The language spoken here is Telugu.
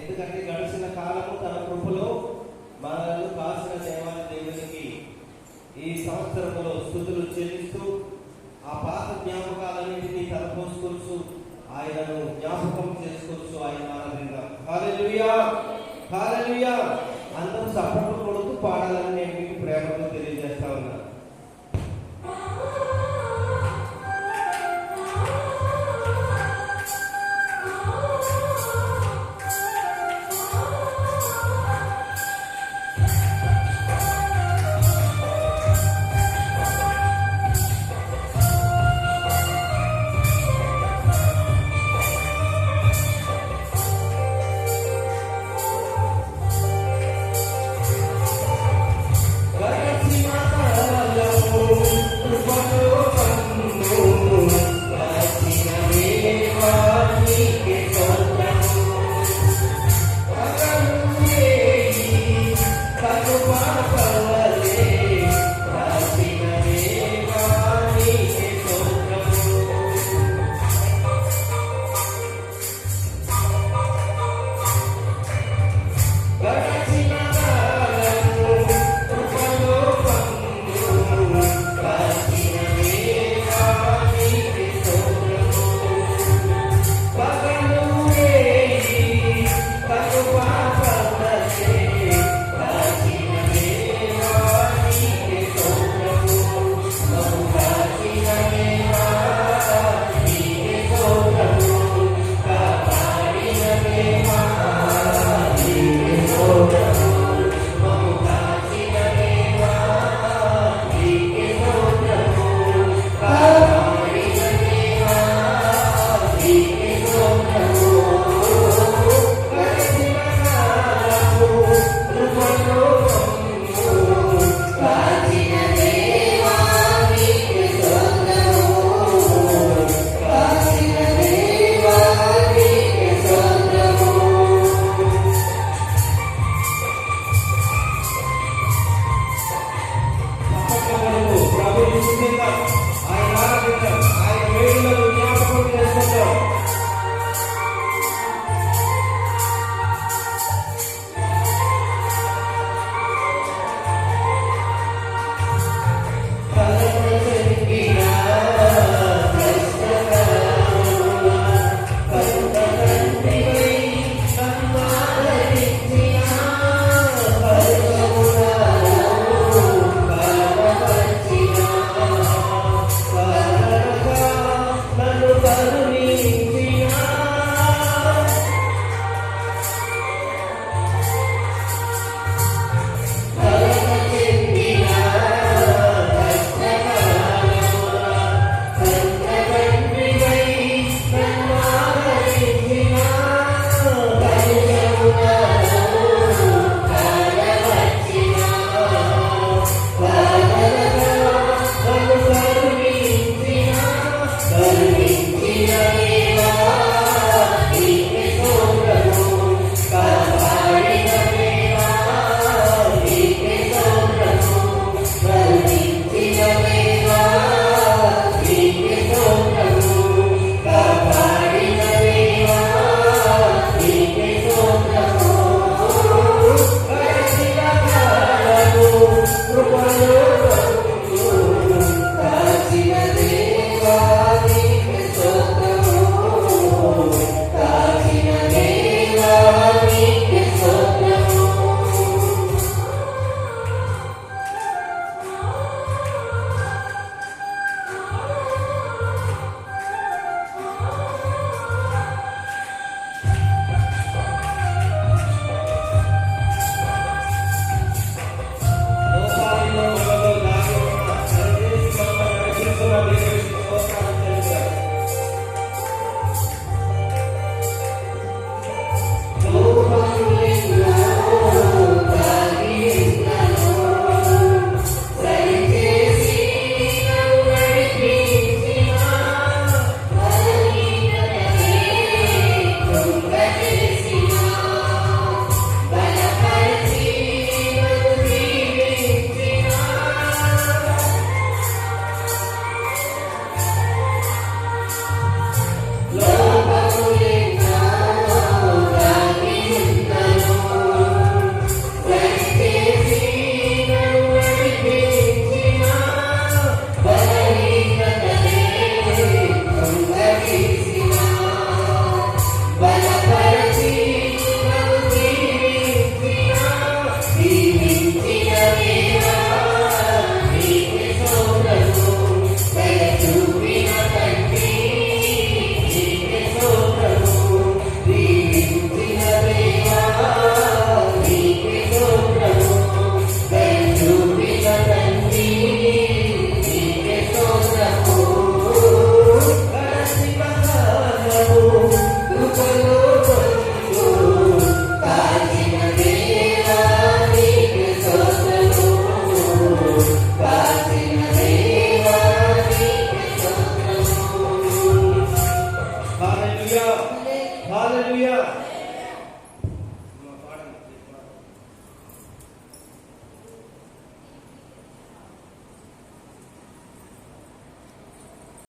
ఎందుకంటే గడిచిన కాలము తన కృపలో మనల్ని కాసిన దేవాన్ని దేవునికి ఈ సంవత్సరంలో స్థుతులు చెల్లిస్తూ ఆ పాత జ్ఞాపకాలన్నింటినీ తలపోసుకొచ్చు ఆయనను జ్ఞాపకం చేసుకోవచ్చు ఆయన ఆనందంగా అందరూ సపోర్ట్ కొడుతూ పాడాలని నేను